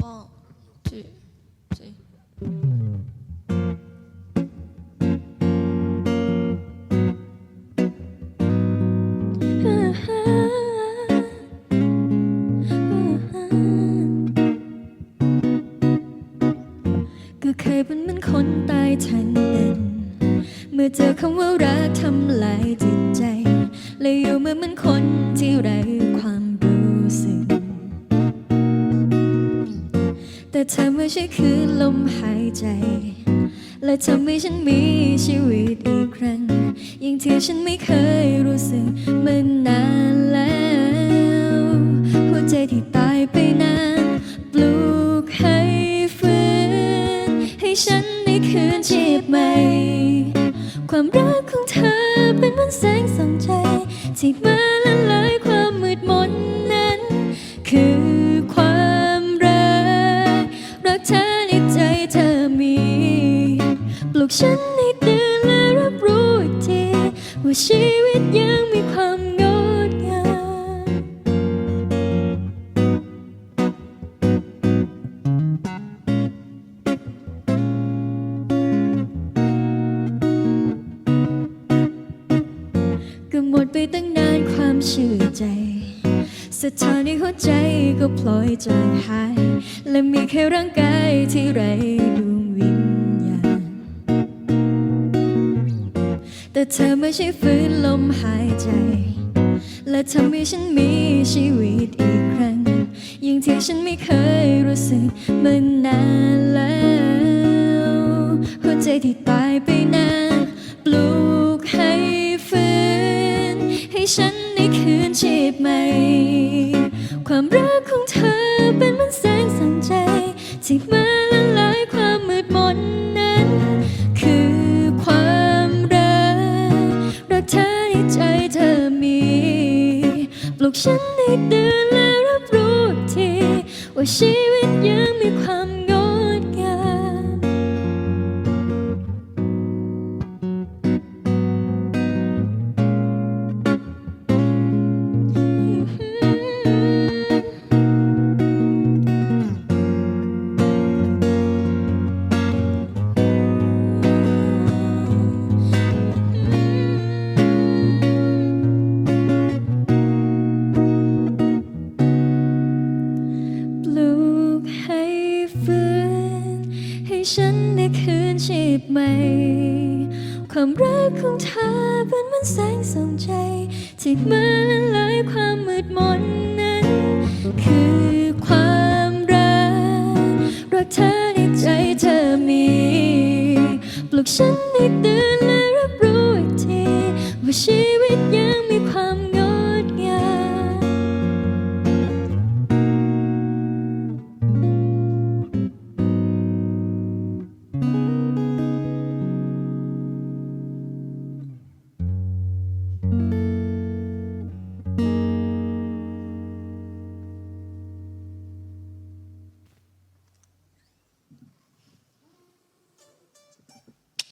One, two, three. ก็เคยเป็นเหมือนคนตายทั้งเป็น เมื่อเจอคำว่ารักทำลายจิตใจ และอยู่เหมือนเหมือนคนที่ไร้ แต่เธอไม่ใช่คือลมหายใจ และทำให้ฉันมีชีวิตอีกครั้ง ยิ่งที่ฉันไม่เคยรู้สึกมานานแล้ว หัวใจที่ตายไปนานปลูกให้ฟื้นให้ฉันได้คืนชีพใหม่ ความรักของเธอเป็นเหมือนแสงส่องใจที่มา ฉันให้ตื่นและรับรู้อีกที ว่าชีวิตยังมีความงดงามก็หมดไปตั้งนานความเชื่อใจสถานในหัวใจก็พลอยจางหาย และมีแค่ร่างกายที่ไร้ดวง แต่เธอไม่ใช่ฟื้นลมหายใจ และทำให้ฉันมีชีวิตอีกครั้งยิ่งที่ฉันไม่เคยรู้สึกมานานแล้วหัวใจที่ตายไปนานปลูกให้ฟื้น ให้ฉันได้คืนชีพใหม่ ความรักของเธอเป็นเหมือนแสงส่องใจที่มา เธอในใจเธอมี ปลุกฉันให้ตื่นและรับรู้อีกที ว่าชีวิตยังมีความ คืนชีพใหม่ ความรักของเธอเป็นเหมือนแสงส่องใจ ที่มาละลายความมืดมนนั้น คือความรัก รักเธอในใจเธอมี ปลุกฉันให้ตื่นและรับรู้อีกที ว่าชีวิตยัง